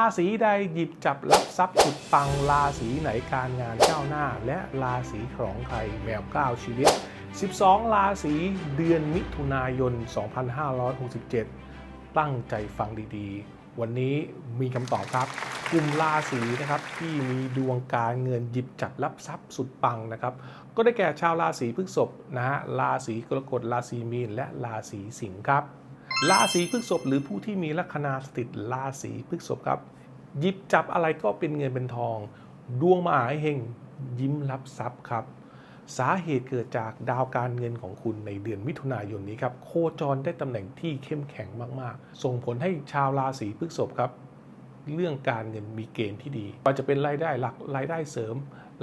ราศีใดหยิบจับรับทรัพย์สุดปังราศีไหนการงานก้าวหน้า และราศีของใครแมวก้าวชีวิต 12 ราศีเดือนมิถุนายน 2567 ตั้งใจฟังดีๆ วันนี้มีคำตอบครับ กลุ่มราศีนะครับที่มีดวงการเงินหยิบจับรับทรัพย์สุดปังนะครับ ก็ได้แก่ชาวราศีพฤษภนะฮะราศีกรกฎราศีมีนและราศีสิงห์ครับ ราศีพฤษภหรือผู้ที่มีลัคนาสถิตราศีพฤษภครับหยิบจับอะไรก็เป็นเงินเป็นทอง ดวงมหาเฮงยิ้มรับทรัพย์ครับ สาเหตุเกิดจากดาวการเงินของคุณในเดือนมิถุนายนนี้ครับโคจรได้ตำแหน่งที่เข้มแข็งมากๆ ส่งผลให้ชาวราศีพฤษภครับ เรื่องการเงินมีเกณฑ์ที่ดีว่าจะเป็นรายได้หลักรายได้เสริม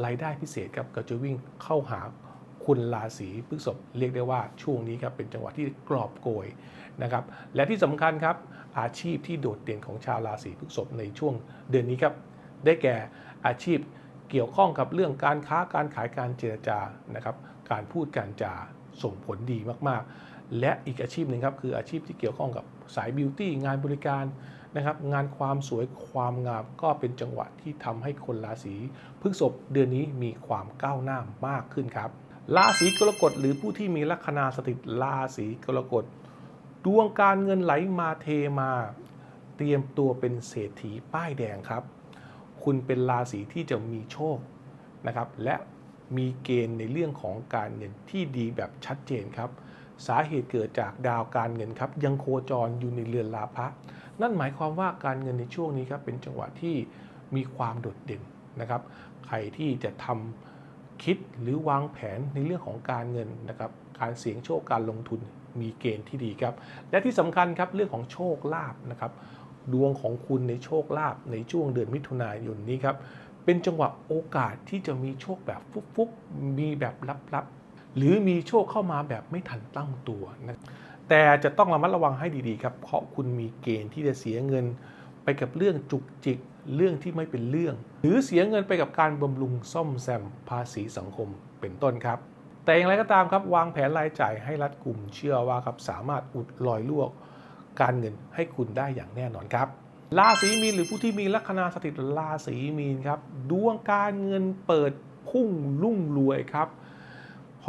รายได้พิเศษครับก็จะวิ่งเข้าหา คุณราศีพฤษภเรียกได้ว่าช่วงนี้ครับเป็นจังหวะที่กรอบโกยนะครับและที่สำคัญครับอาชีพที่โดดเด่นของชาวราศีพฤษภในช่วงเดือนนี้ครับได้แก่อาชีพเกี่ยวข้องกับเรื่องการค้าการขายการเจรจานะครับการพูดการจาส่งผลดีมากๆ และอีกอาชีพหนึ่งครับคืออาชีพที่เกี่ยวข้องกับสายบิวตี้งานบริการนะครับงานความสวยความงามก็เป็นจังหวะที่ทำให้คนราศีพฤษภเดือนนี้มีความก้าวหน้ามากขึ้นครับ ราศีกรกฎหรือผู้ที่มีลัคนาสถิตราศีกรกฎดวงการเงินไหลมาเทมา เตรียมตัวเป็นเศรษฐีป้ายแดงครับ คุณเป็นราศีที่จะมีโชคนะครับ และมีเกณฑ์ในเรื่องของการเงินที่ดีแบบชัดเจนครับ สาเหตุเกิดจากดาวการเงินครับ ยังโคจรอยู่ในเรือนลาภะนั่นหมายความว่าการเงินในช่วงนี้ครับเป็นจังหวะที่มีความโดดเด่นนะครับ ใครที่จะทำ คิดหรือวางแผนในเรื่องของการเงินนะครับ การเสี่ยงโชคการลงทุนมีเกณฑ์ที่ดีครับ และที่สำคัญครับเรื่องของโชคลาภนะครับ ดวงของคุณในโชคลาภในช่วงเดือนมิถุนายนนี้ครับ เป็นจังหวะโอกาสที่จะมีโชคแบบฟุกๆ มีแบบลับๆ หรือมีโชคเข้ามาแบบไม่ทันตั้งตัวนะแต่จะต้องระมัดระวังให้ดีๆครับ เพราะคุณมีเกณฑ์ที่จะเสียเงิน ไปกับเรื่องจุกจิกเรื่องที่ไม่เป็นเรื่อง หรือเสียเงินไปกับการบำรุงซ่อมแซมภาษีสังคมเป็นต้นครับ แต่อย่างไรก็ตามครับวางแผนรายจ่ายให้รัดกลุ่มเชื่อว่าครับสามารถอุดรอยรั่วการเงินให้คุณได้อย่างแน่นอนครับราศีมีนหรือผู้ที่มีลัคนาสถิตราศีมีนครับดวงการเงินเปิดพุ่งรุ่งรวยครับ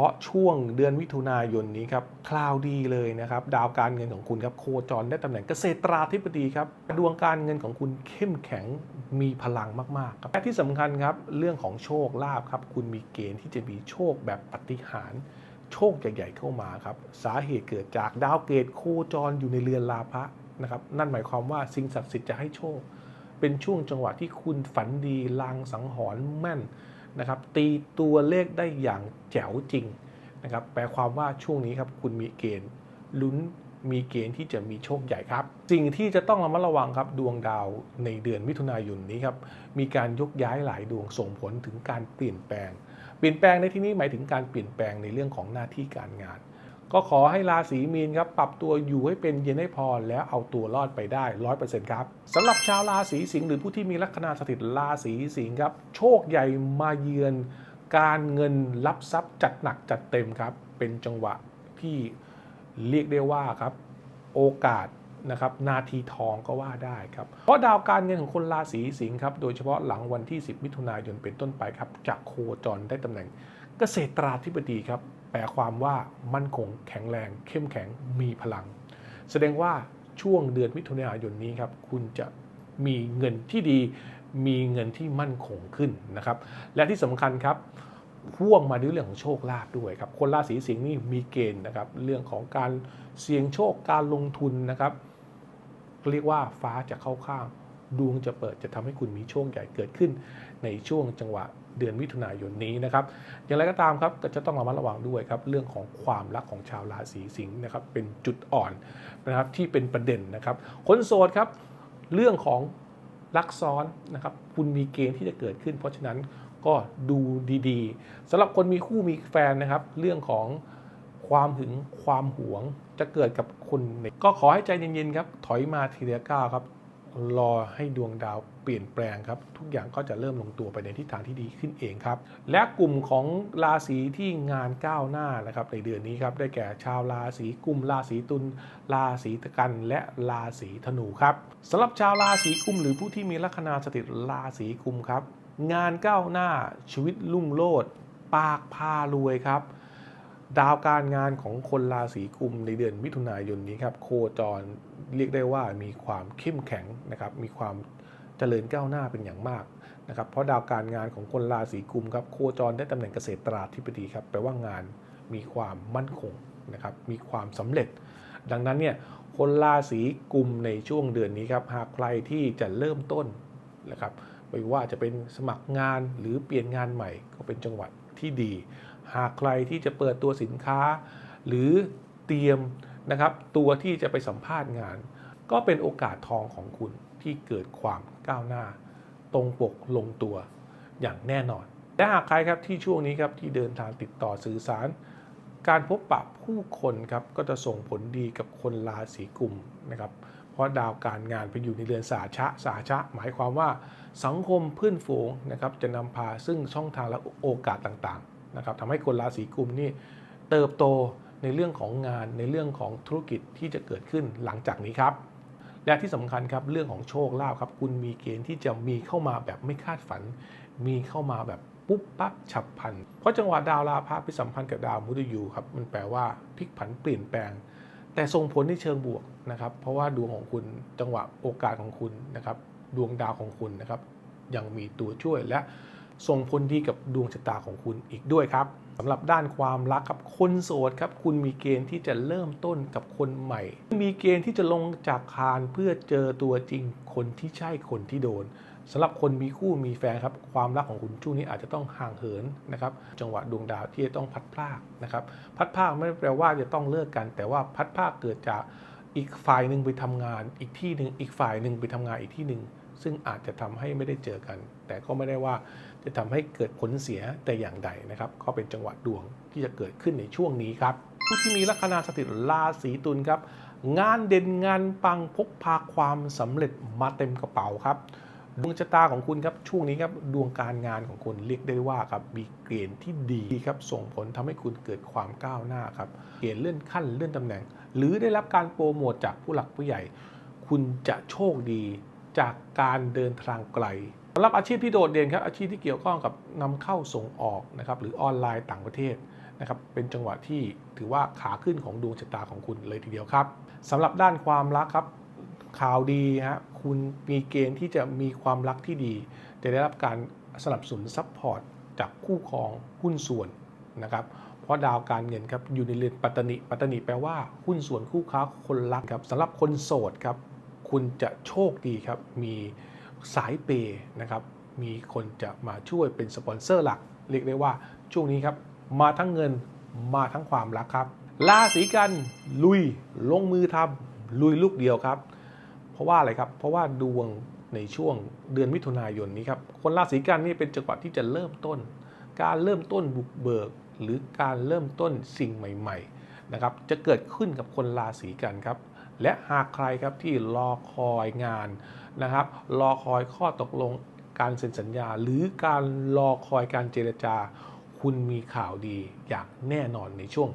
าะช่วงเดือนมิถุนายนนี้ครับคลาวดีเลยนะครับ ดาวการเงินของคุณครับโคจรได้ตำแหน่งเกษตราธิบดีครับ ดวงการเงินของคุณเข้มแข็งมีพลังมากๆครับและที่สำคัญครับเรื่องของโชคลาภครับ คุณมีเกณฑ์ที่จะมีโชคแบบปฏิหารโชคใหญ่ๆเข้ามาครับ สาเหตุเกิดจากดาวเกตโคจรอยู่ในเรือนลาภะนะครับนั่นหมายความว่าสิ่งศักดิ์สิทธิ์จะให้โชค เป็นช่วงจังหวะที่คุณฝันดีลางสังหรณ์แม่น นะครับตีตัวเลขได้อย่างแจ๋วจริงนะครับแปลความว่าช่วงนี้ครับคุณมีเกณฑ์ลุ้นมีเกณฑ์ที่จะมีโชคใหญ่ครับ สิ่งที่จะต้องระมัดระวังครับดวงดาวในเดือนมิถุนายนนี้ครับมีการยกย้ายหลายดวงส่งผลถึงการเปลี่ยนแปลง เปลี่ยนแปลงในที่นี้หมายถึงการเปลี่ยนแปลงในเรื่องของหน้าที่การงาน ก็ขอให้ราศีมีนครับปรับตัวอยู่ให้เป็นเย็นให้พอแล้วเอาตัวรอดไปได้ร้อยเปอร์เซ็นต์ครับสำหรับชาวราศีสิงห์หรือผู้ที่มีลัคนาสถิตราศีสิงห์ครับโชคใหญ่มาเยือน การเงินรับทรัพย์จัดหนักจัดเต็มครับ เป็นจังหวะที่เรียกได้ว่าครับ โอกาส นะครับนาทีทองก็ว่าได้ครับ เพราะดาวการเงินของคนราศีสิงห์ครับ โดยเฉพาะหลังวันที่ 10 มิถุนายนเป็นต้นไปครับจะโคจรได้ตำแหน่งเกษตราธิบดีครับ แปลความว่ามั่นคงแข็งแรง เข้มแข็งมีพลัง แสดงว่าช่วงเดือนมิถุนายนนี้ครับ คุณจะมีเงินที่ดี มีเงินที่มั่นคงขึ้นนะครับ และที่สำคัญครับพ่วงมาด้วยเรื่องของโชคลาภด้วยครับ คนราศีสิงห์นี่มีเกณฑ์นะครับ เรื่องของการเสี่ยงโชคการลงทุนนะครับ เรียกว่าฟ้าจะเข้าข้างดวงจะเปิดจะทำให้คุณมีโชคใหญ่เกิดขึ้น ในช่วงจังหวะเดือนมิถุนายนนี้นะครับ อย่างไรก็ตามครับก็จะต้องระมัดระวังด้วยครับเรื่องของความรักของชาวราศีสิงห์นะครับเป็นจุดอ่อนนะครับที่เป็นประเด็นนะครับ คนโสดครับเรื่องของรักซ้อนนะครับคุณมีเกณฑ์ที่จะเกิดขึ้น เพราะฉะนั้นก็ดูดีๆสำหรับคนมีคู่มีแฟนนะครับ เรื่องของความหึงความหวง จะเกิดกับคุณก็ขอให้ใจเย็นๆครับ ถอยมาทีละก้าวครับ รอให้ดวงดาวเปลี่ยนแปลงครับ ทุกอย่างก็จะเริ่มลงตัวไปในทิศทางที่ดีขึ้นเองครับ และกลุ่มของราศีที่งานก้าวหน้านะครับในเดือนนี้ครับ ได้แก่ชาวราศีกุม ราศีตุล ราศีกันและราศีธนูครับสำหรับชาวราศีกุม หรือผู้ที่มีลัคนาสถิตราศีกุมครับ งานก้าวหน้าชีวิตรุ่งโรจน์ปากพารวยครับ ดาวการงานของคนราศีกุมในเดือนมิถุนายนนี้ครับโคจรเรียกได้ว่ามีความเข้มแข็งนะครับมีความเจริญก้าวหน้าเป็นอย่างมากนะครับเพราะดาวการงานของคนราศีกุมครับโคจรได้ตำแหน่งเกษตราธิบดีครับแปลว่างานมีความมั่นคงนะครับมีความสำเร็จ ดังนั้นเนี่ยคนราศีกุมในช่วงเดือนนี้ครับหากใครที่จะเริ่มต้นนะครับไม่ว่าจะเป็นสมัครงานหรือเปลี่ยนงานใหม่ก็เป็นจังหวะที่ดี หากใครที่จะเปิดตัวสินค้า หรือเตรียมนะครับตัวที่จะไปสัมภาษณ์งาน ก็เป็นโอกาสทองของคุณที่เกิดความก้าวหน้า ตรงปกลงตัวอย่างแน่นอนและหากใครครับที่ช่วงนี้ครับที่เดินทางติดต่อสื่อสาร การพบปะผู้คนครับก็จะส่งผลดีกับคนราศีกุมนะครับเพราะดาวการงานไปอยู่ในเรือนสาชะสาชะ หมายความว่าสังคมเพื่อนฝูงนะครับจะนำพาซึ่งช่องทางและโอกาสต่างๆ นะครับทำให้คนราศีกุมนี่เติบโตในเรื่องของงานในเรื่องของธุรกิจที่จะเกิดขึ้นหลังจากนี้ครับ และที่สำคัญครับเรื่องของโชคลาภครับ คุณมีเกณฑ์ที่จะมีเข้ามาแบบไม่คาดฝัน มีเข้ามาแบบปุ๊บปั๊บฉับพลัน เพราะจังหวะดาวราพะไปสัมพันธ์กับดาวมุตยูครับมันแปลว่าพลิกผันเปลี่ยนแปลง แต่ส่งผลในเชิงบวกนะครับ เพราะว่าดวงของคุณจังหวะโอกาสของคุณนะครับ ดวงดาวของคุณนะครับยังมีตัวช่วยและ ส่งผลดีกับดวงชะตาของคุณอีกด้วยครับสำหรับด้านความรักครับคนโสดครับ คุณมีเกณฑ์ที่จะเริ่มต้นกับคนใหม่ มีเกณฑ์ที่จะลงจากคานเพื่อเจอตัวจริงคนที่ใช่คนที่โดนสำหรับคนมีคู่มีแฟนครับ ความรักของคุณช่วงนี้อาจจะต้องห่างเหินนะครับ จังหวะดวงดาวที่จะต้องพัดพลากนะครับ พัดพลากไม่แปลว่าจะต้องเลิกกัน แต่ว่าพัดพลากเกิดจากอีกฝ่ายหนึ่งไปทำงาน อีกที่หนึ่งอีกฝ่ายหนึ่งไปทำงานอีกที่หนึ่งซึ่งอาจจะทำให้ไม่ได้เจอกัน แต่ก็ไม่ได้ว่า จะทำให้เกิดผลเสียแต่อย่างใดนะครับก็เป็นจังหวะดวงที่จะเกิดขึ้นในช่วงนี้ครับผู้ที่มีลัคนาสถิตราศีตุลครับงานเด่นงานปังพกพาความสำเร็จมาเต็มกระเป๋าครับดวงชะตาของคุณครับช่วงนี้ครับดวงการงานของคุณเรียกได้ว่าครับมีเกณฑ์ที่ดีครับส่งผลทำให้คุณเกิดความก้าวหน้าครับเกณฑ์เลื่อนขั้นเลื่อนตำแหน่ง หรือได้รับการโปรโมทจากผู้หลักผู้ใหญ่ คุณจะโชคดีจากการเดินทางไกลำหรับอาชีพที่โดดเด่นครับอาชีพที่เกี่ยวข้องกับนำเข้าส่งออกนะครับหรือออนไลน์ต่างประเทศนะครับเป็นจังหวะที่ถือว่าขาขึ้นของดวงชะตาของคุณเลยทีเดียวครับสำหรับด้านความรักครับข่าวดีฮะคุณมีเกณฑ์ที่จะมีความรักที่ดี จะได้รับการสนับสนุนซัพพอร์ตจากคู่ครองหุ้นส่วนนะครับเพราะดาวการเงินครับอยู่ในเรือนปัตตนิปัตตนิแปลว่าหุ้นส่วนคู่ค้าคนรักครับสำหรับคนโสดครับคุณจะโชคดีครับมี สายเปย์นะครับมีคนจะมาช่วยเป็นสปอนเซอร์หลัก เรียกได้ว่าช่วงนี้ครับ มาทั้งเงินมาทั้งความรักครับราศีกันลุยลงมือทำลุยลูกเดียวครับ เพราะว่าอะไรครับ เพราะว่าดวงในช่วงเดือนมิถุนายนนี้ครับคนราศีกันนี่เป็นจังหวะที่จะเริ่มต้น การเริ่มต้นบุกเบิก หรือการเริ่มต้นสิ่งใหม่ ๆ นะครับ จะเกิดขึ้นกับคนราศีกันครับ และหากใครครับที่รอคอยงานนะครับ รอคอยข้อตกลงการเซ็นสัญญา หรือการรอคอยการเจรจา คุณมีข่าวดีอย่างแน่นอนในช่วง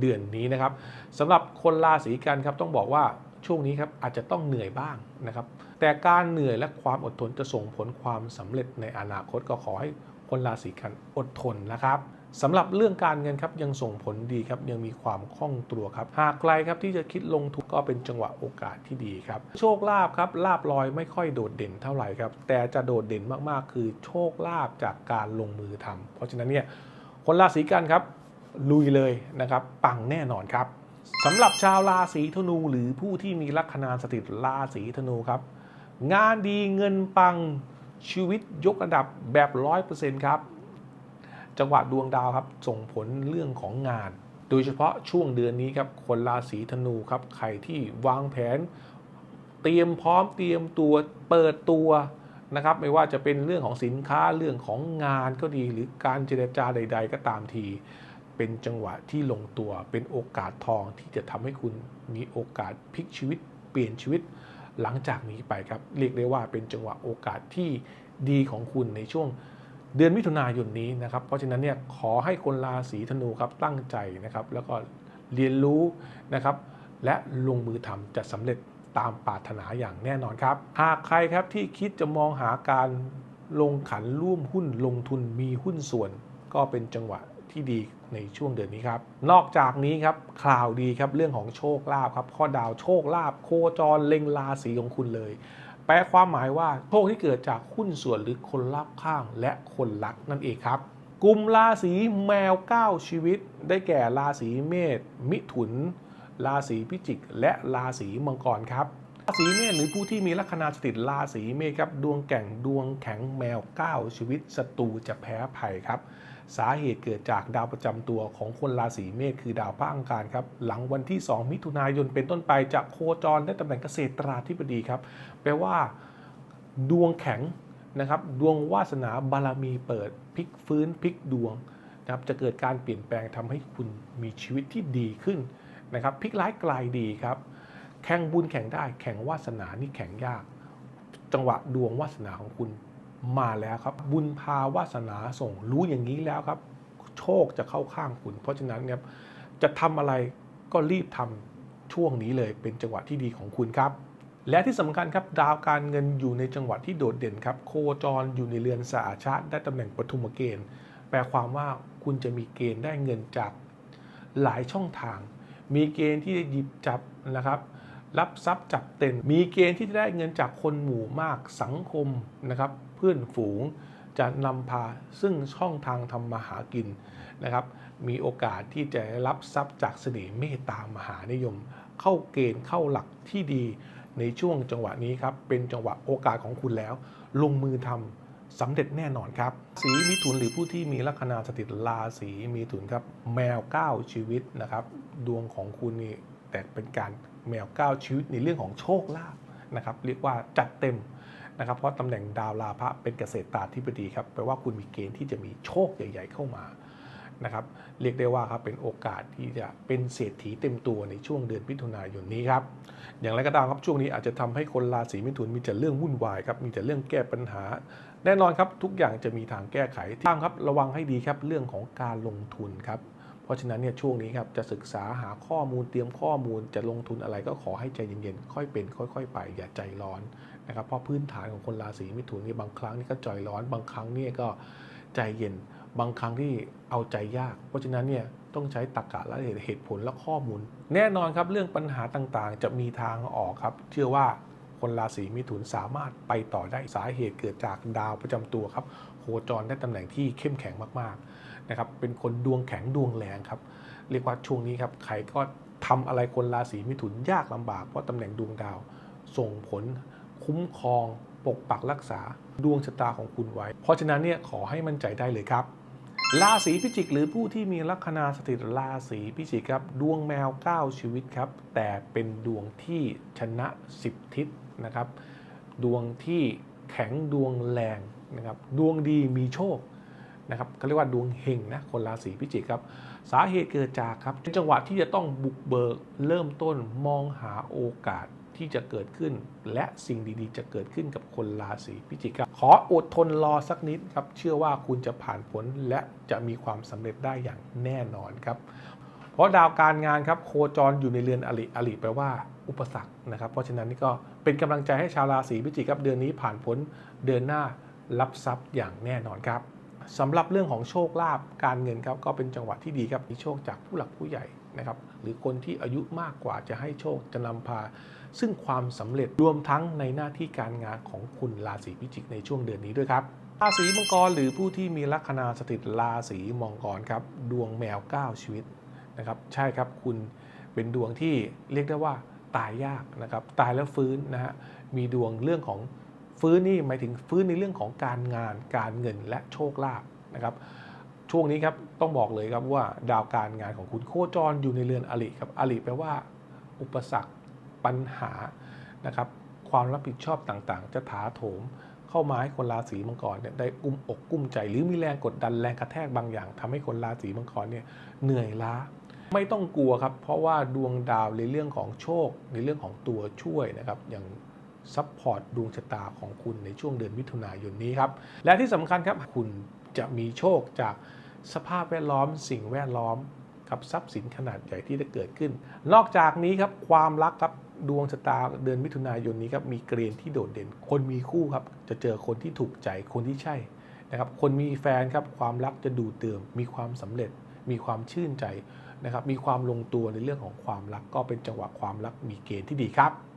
เดือนนี้นะครับสำหรับคนราศีกันครับต้องบอกว่าช่วงนี้ครับอาจจะต้องเหนื่อยบ้างนะครับ แต่การเหนื่อยและความอดทนจะส่งผลความสำเร็จในอนาคตก็ขอให้คนราศีกันอดทนนะครับ สำหรับเรื่องการเงินครับยังส่งผลดีครับยังมีความคล่องตัวครับ หากใครครับที่จะคิดลงทุนก็เป็นจังหวะโอกาสที่ดีครับ โชคลาภครับลาบลอยไม่ค่อยโดดเด่นเท่าไหร่ครับ แต่จะโดดเด่นมากๆ คือโชคลาภจากการลงมือทำเพราะฉะนั้นเนี่ยคนราศีกันครับ ลุยเลยนะครับ ปังแน่นอนครับสำหรับชาวราศีธนูหรือผู้ที่มีลัคนาสถิตราศีธนูครับ งานดีเงินปังชีวิตยกระดับแบบร้อยเปอร์เซ็นต์ครับ จังหวะดวงดาวครับส่งผลเรื่องของงาน โดยเฉพาะช่วงเดือนนี้ครับคนราศีธนูครับใครที่วางแผน เตรียมพร้อมเตรียมตัวเปิดตัวนะครับไม่ว่าจะเป็นเรื่องของสินค้าเรื่องของงานก็ดีหรือการเจรจาใด ๆ ก็ตามที เป็นจังหวะที่ลงตัวเป็นโอกาสทองที่จะทำให้คุณมีโอกาสพลิกชีวิต เปลี่ยนชีวิตหลังจากนี้ไปครับ เรียกได้ว่าเป็นจังหวะโอกาสที่ดีของคุณในช่วง เดือนมิถุนายนนี้นะครับ เพราะฉะนั้นเนี่ยขอให้คนราศีธนูครับตั้งใจนะครับ แล้วก็เรียนรู้นะครับ และลงมือทำจะสำเร็จตามปรารถนาอย่างแน่นอนครับ หากใครครับที่คิดจะมองหาการลงขันร่วมหุ้นลงทุนมีหุ้นส่วน ก็เป็นจังหวะที่ดีในช่วงเดือนนี้ครับ นอกจากนี้ครับข่าวดีครับเรื่องของโชคลาภครับข้อดาวโชคลาภโคจรเล็งราศีของคุณเลย แปลความหมายว่าโชคที่เกิดจากหุ้นส่วนหรือคนรอบข้างและคนรักนั่นเองครับ กลุ่มราศีแมว 9 ชีวิต ได้แก่ราศีเมษ มิถุน ราศีพิจิก และราศีมังกรครับ ราศีเมษหรือผู้ที่มีลัคนาสถิตราศีเมษครับดวงแก่งดวงแข็งแมว9ชีวิตศัตรูจะแพ้ภัยครับสาเหตุเกิดจากดาวประจำตัวของคนราศีเมษคือดาวพระอังคารครับหลังวันที่ 2 มิถุนายนเป็นต้นไปจะโคจรได้ตำแหน่งเกษตราธิบดีครับแปลว่า ดวงแข็งนะครับดวงวาสนาบารมีเปิดพลิกฟื้นพลิกดวงนะครับจะเกิดการเปลี่ยนแปลงทำให้คุณมีชีวิตที่ดีขึ้นนะครับพลิกร้ายกลายดีครับ แข่งบุญแข่งได้ แข่งวาสนานี่แข่งยาก จังหวะดวงวาสนาของคุณมาแล้วครับ บุญพาวาสนาส่งรู้อย่างนี้แล้วครับ โชคจะเข้าข้างคุณ เพราะฉะนั้นเนี่ยจะทำอะไรก็รีบทำช่วงนี้เลยเป็นจังหวะที่ดีของคุณครับ และที่สำคัญครับดาวการเงินอยู่ในจังหวะที่โดดเด่นครับ โคจรอยู่ในเรือนสาชาติได้ตำแหน่งปฐุมเกณฑ์ แปลความว่าคุณจะมีเกณฑ์ได้เงินจากหลายช่องทาง มีเกณฑ์ที่จะหยิบจับนะครับ รับทรัพย์จับเต็นมีเกณฑ์ที่จะได้เงินจากคนหมู่มากสังคมนะครับ เพื่อนฝูงจะนำพาซึ่งช่องทางทำมาหากินนะครับ มีโอกาสที่จะรับทรัพย์จากเสน่ห์เมตตามหานิยม เข้าเกณฑ์เข้าหลักที่ดีในช่วงจังหวะนี้ครับ เป็นจังหวะโอกาสของคุณแล้ว ลงมือทำสำเร็จแน่นอนครับ สีมิถุนหรือผู้ที่มีลัคนาสถิตราศีมิถุนครับ แมว 9 ชีวิตนะครับ ดวงของคุณนี่ แต่เป็นการแมว9ชีวิตในเรื่องของโชคลาภนะครับเรียกว่าจัดเต็มนะครับเพราะตำแหน่งดาวลาภะเป็นเกษตรตาธิบดีครับแปลว่าคุณมีเกณฑ์ที่จะมีโชคใหญ่ ๆ เข้ามานะครับเรียกได้ว่าครับเป็นโอกาสที่จะเป็นเศรษฐีเต็มตัวในช่วงเดือนมิถุนายนนี้ครับอย่างไรก็ตามครับช่วงนี้อาจจะทำให้คนราศีมิถุนมีแต่เรื่องวุ่นวายครับมีแต่เรื่องแก้ปัญหา แน่นอนครับทุกอย่างจะมีทางแก้ไขตามครับระวังให้ดีครับเรื่องของการลงทุนครับเพราะฉะนั้นเนี่ยช่วงนี้ครับจะศึกษาหาข้อมูลเตรียมข้อมูลจะลงทุนอะไรก็ขอให้ใจเย็นๆค่อยเป็น ค่อย ๆ ไปอย่าใจร้อนนะครับเพราะพื้นฐานของคนราศีมิถุนนี่บางครั้งนี่ก็ใจร้อน บางครั้งนี่ก็ใจเย็น บางครั้งที่เอาใจยาก เพราะฉะนั้นเนี่ยต้องใช้ตรรกะและเหตุผลและข้อมูล แน่นอนครับเรื่องปัญหาต่างๆ จะมีทางออกครับ เชื่อว่า คนราศีมิถุนสามารถไปต่อได้สาเหตุเกิดจากดาวประจำตัวครับโคจรได้ตำแหน่งที่เข้มแข็งมากๆนะครับเป็นคนดวงแข็งดวงแรงครับเรียกว่าช่วงนี้ครับใครก็ทำอะไรคนราศีมิถุนยากลำบากเพราะตำแหน่งดวงดาว ส่งผลคุ้มครอง ปกปักรักษาดวงชะตาของคุณไว้ เพราะฉะนั้นเนี่ยขอให้มั่นใจได้เลยครับราศีพิจิกหรือผู้ที่มีลัคนาสถิตราศีพิจิกครับ ดวงแมว 9 ชีวิตครับ แต่เป็นดวงที่ชนะ 10 ทิศ นะครับ ดวงที่แข็งดวงแรงนะครับ ดวงดีมีโชคนะครับเขาเรียกว่าดวงเฮงนะคนราศีพิจิกครับ สาเหตุเกิดจากครับเป็นจังหวะที่จะต้องบุกเบิกเริ่มต้นมองหาโอกาสที่จะเกิดขึ้น และสิ่งดีๆ จะเกิดขึ้นกับคนราศีพิจิกครับ ขออดทนรอสักนิดครับ เชื่อว่าคุณจะผ่านผลและจะมีความสำเร็จได้อย่างแน่นอนครับ เพราะดาวการงานครับโคจรอยู่ในเรือนอริอริแปลว่าอุปสรรคนะครับ เพราะฉะนั้นนี่ก็เป็นกำลังใจให้ชาวราศีพิจิกครับเดือนนี้ผ่านพ้นเดือนหน้ารับทรัพย์อย่างแน่นอนครับสำหรับเรื่องของโชคลาภการเงินครับก็เป็นจังหวะที่ดีครับมีโชคจากผู้หลักผู้ใหญ่นะครับหรือคนที่อายุมากกว่าจะให้โชคจะนำพา ซึ่งความสำเร็จรวมทั้งในหน้าที่การงานของคุณราศีพิจิกในช่วงเดือนนี้ด้วยครับราศีมังกรหรือผู้ที่มีลัคนาสถิตราศีมังกรครับดวงแมว 9 ชีวิต นะครับ ใช่ครับคุณเป็นดวงที่เรียกได้ว่าตายยากนะครับ ตายแล้วฟื้นนะฮะ มีดวงเรื่องของฟื้นนี่หมายถึงฟื้นในเรื่องของการงาน การเงินและโชคลาภนะครับ ช่วงนี้ครับต้องบอกเลยครับว่าดาวการงานของคุณโคจรอยู่ในเรือนอริครับอริแปลว่า อุปสรรคปัญหานะครับความรับผิดชอบต่างๆ จะถาโถมเข้ามาให้คนราศีมังกรเนี่ยได้กุ้มอกกุ้มใจ หรือมีแรงกดดันแรงกระแทกบางอย่างทำให้คนราศีมังกรเนี่ยเหนื่อยล้า ไม่ต้องกลัวครับ เพราะว่าดวงดาวในเรื่องของโชค ในเรื่องของตัวช่วยนะครับอย่างซัพพอร์ตดวงชะตาของคุณในช่วงเดือนมิถุนายนนี้ครับ และที่สำคัญครับคุณจะมีโชคจากสภาพแวดล้อม สิ่งแวดล้อมกับทรัพย์สินขนาดใหญ่ที่จะเกิดขึ้น นอกจากนี้ครับความรักครับดวงชะตาเดือนมิถุนายนนี้ครับมีเกณฑ์ที่โดดเด่น คนมีคู่ครับจะเจอคนที่ถูกใจคนที่ใช่นะครับคนมีแฟนครับความรักจะดูเติมมีความสำเร็จ มีความชื่นใจ นะครับมีความลงตัวในเรื่องของความรักก็เป็นจังหวะความรักมีเกณฑ์ที่ดีครับ